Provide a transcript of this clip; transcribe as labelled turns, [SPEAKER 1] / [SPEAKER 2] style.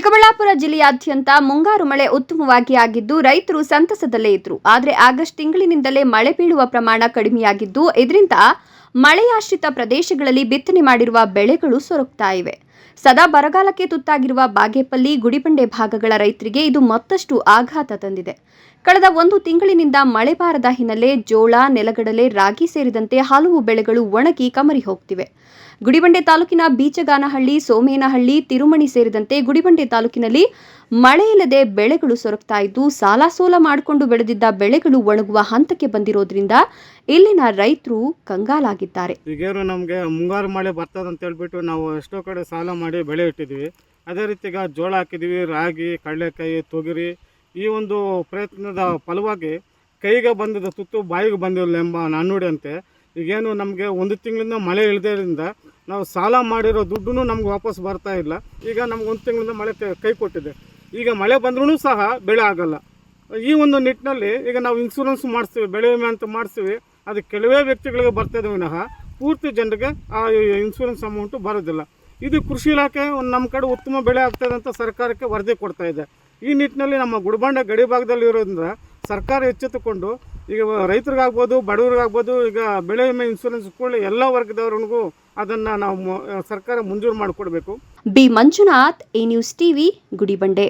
[SPEAKER 1] ಚಿಕ್ಕಬಳ್ಳಾಪುರ ಜಿಲ್ಲೆಯಾದ್ಯಂತ ಮುಂಗಾರು ಮಳೆ ಉತ್ತಮವಾಗಿ ಆಗಿದ್ದು, ರೈತರು ಸಂತಸದಲ್ಲೇ ಇದ್ರು. ಆದರೆ ಆಗಸ್ಟ್ ತಿಂಗಳಿನಿಂದಲೇ ಮಳೆ ಬೀಳುವ ಪ್ರಮಾಣ ಕಡಿಮೆಯಾಗಿದ್ದು, ಇದರಿಂದ ಮಳೆಯಾಶ್ರಿತ ಪ್ರದೇಶಗಳಲ್ಲಿ ಬಿತ್ತನೆ ಮಾಡಿರುವ ಬೆಳೆಗಳು ಸೊರಗ್ತಾ ಇವೆ. ಸದಾ ಬರಗಾಲಕ್ಕೆ ತುತ್ತಾಗಿರುವ ಬಾಗೇಪಲ್ಲಿ, ಗುಡಿಬಂಡೆ ಭಾಗಗಳ ರೈತರಿಗೆ ಇದು ಮತ್ತಷ್ಟು ಆಘಾತ ತಂದಿದೆ. ಕಳೆದ ಒಂದು ತಿಂಗಳಿನಿಂದ ಮಳೆ ಬಾರದ ಹಿನ್ನೆಲೆ ಜೋಳ, ನೆಲಗಡಲೆ, ರಾಗಿ ಸೇರಿದಂತೆ ಹಲವು ಬೆಳೆಗಳು ಒಣಗಿ ಕಮರಿ ಹೋಗ್ತಿವೆ. ಗುಡಿಬಂಡೆ ತಾಲೂಕಿನ ಬೀಚಗಾನಹಳ್ಳಿ, ಸೋಮೇನಹಳ್ಳಿ, ತಿರುಮಣಿ ಸೇರಿದಂತೆ ಗುಡಿಬಂಡೆ ತಾಲೂಕಿನಲ್ಲಿ ಮಳೆ ಇಲ್ಲದೆ ಬೆಳೆಗಳು ಸೊರಗ್ತಾ ಇದ್ದು, ಸಾಲ ಸೋಲ ಮಾಡಿಕೊಂಡು ಬೆಳೆದಿದ್ದ ಬೆಳೆಗಳು ಒಣಗುವ ಹಂತಕ್ಕೆ ಬಂದಿರೋದ್ರಿಂದ ಇಲ್ಲಿನ ರೈತರು ಕಂಗಾಲಾಗಿದ್ದಾರೆ.
[SPEAKER 2] ನಮಗೆ ಮುಂಗಾರು ಮಳೆ ಬರ್ತದೆ ಅಂತ ಹೇಳ್ಬಿಟ್ಟು ನಾವು ಎಷ್ಟೋ ಕಡೆ ಸಾಲ ಮಾಡಿ ಬೆಳೆ ಇಟ್ಟಿದ್ದೀವಿ. ಅದೇ ರೀತಿಗ ಜೋಳ ಹಾಕಿದ್ದೀವಿ, ರಾಗಿ, ಕಡಲೆಕಾಯಿ, ತೊಗರಿ. ಈ ಒಂದು ಪ್ರಯತ್ನದ ಫಲವಾಗಿ ಕೈಗೆ ಬಂದಿದ್ದ ತುತ್ತು ಬಾಯಿಗೆ ಬಂದಿಲ್ಲ ಎಂಬ ನಾಣ್ಣುಡಿಯಂತೆ ಈಗೇನು ನಮಗೆ ಒಂದು ತಿಂಗಳಿಂದ ಮಳೆ ಇಳಿದ್ರಿಂದ ನಾವು ಸಾಲ ಮಾಡಿರೋ ದುಡ್ಡು ನಮ್ಗೆ ವಾಪಸ್ ಬರ್ತಾ ಇಲ್ಲ. ಈಗ ನಮ್ಗೆ ಒಂದು ತಿಂಗಳಿಂದ ಮಳೆ ಕೈ- ಕೈ ಕೊಟ್ಟಿದೆ. ಈಗ ಮಳೆ ಬಂದ್ರೂ ಸಹ ಬೆಳೆ ಆಗಲ್ಲ. ಈ ಒಂದು ನಿಟ್ಟಿನಲ್ಲಿ ಈಗ ನಾವು ಇನ್ಸೂರೆನ್ಸ್ ಮಾಡಿಸ್ತೀವಿ, ಬೆಳೆ ವಿಮೆ ಅಂತ ಮಾಡಿಸ್ತೀವಿ. ಅದು ಕೆಲವೇ ವ್ಯಕ್ತಿಗಳಿಗೆ ಬರ್ತಾ ವಿನಃ, ಪೂರ್ತಿ ಜನರಿಗೆ ಆ ಇನ್ಸೂರೆನ್ಸ್ ಅಮೌಂಟು ಬರೋದಿಲ್ಲ. ಇದು ಕೃಷಿ ಇಲಾಖೆ ಒಂದು ನಮ್ಮ ಕಡೆ ಉತ್ತಮ ಬೆಳೆ ಆಗ್ತದೆ ಅಂತ ಸರ್ಕಾರಕ್ಕೆ ವರದಿ ಕೊಡ್ತಾ ಇದೆ. ಈ ನಿಟ್ಟಿನಲ್ಲಿ ನಮ್ಮ ಗುಡಿಬಂಡೆ ಗಡಿ ಭಾಗದಲ್ಲಿ ಇರೋದ್ರಿಂದ ಸರ್ಕಾರ ಎಚ್ಚೆತ್ತುಕೊಂಡು ಈಗ ರೈತರಿಗಾಗ್ಬೋದು, ಬಡವರಿಗಾಗ್ಬೋದು, ಈಗ ಬೆಳೆ ವಿಮೆ ಇನ್ಶೂರೆನ್ಸ್ ಕೂಡ ಎಲ್ಲ ವರ್ಗದವ್ರಿಗೂ ಅದನ್ನು ನಾವು ಸರ್ಕಾರ ಮಂಜೂರು ಮಾಡಿಕೊಡ್ಬೇಕು.
[SPEAKER 1] B Manjunath, A news TV, Gudibande.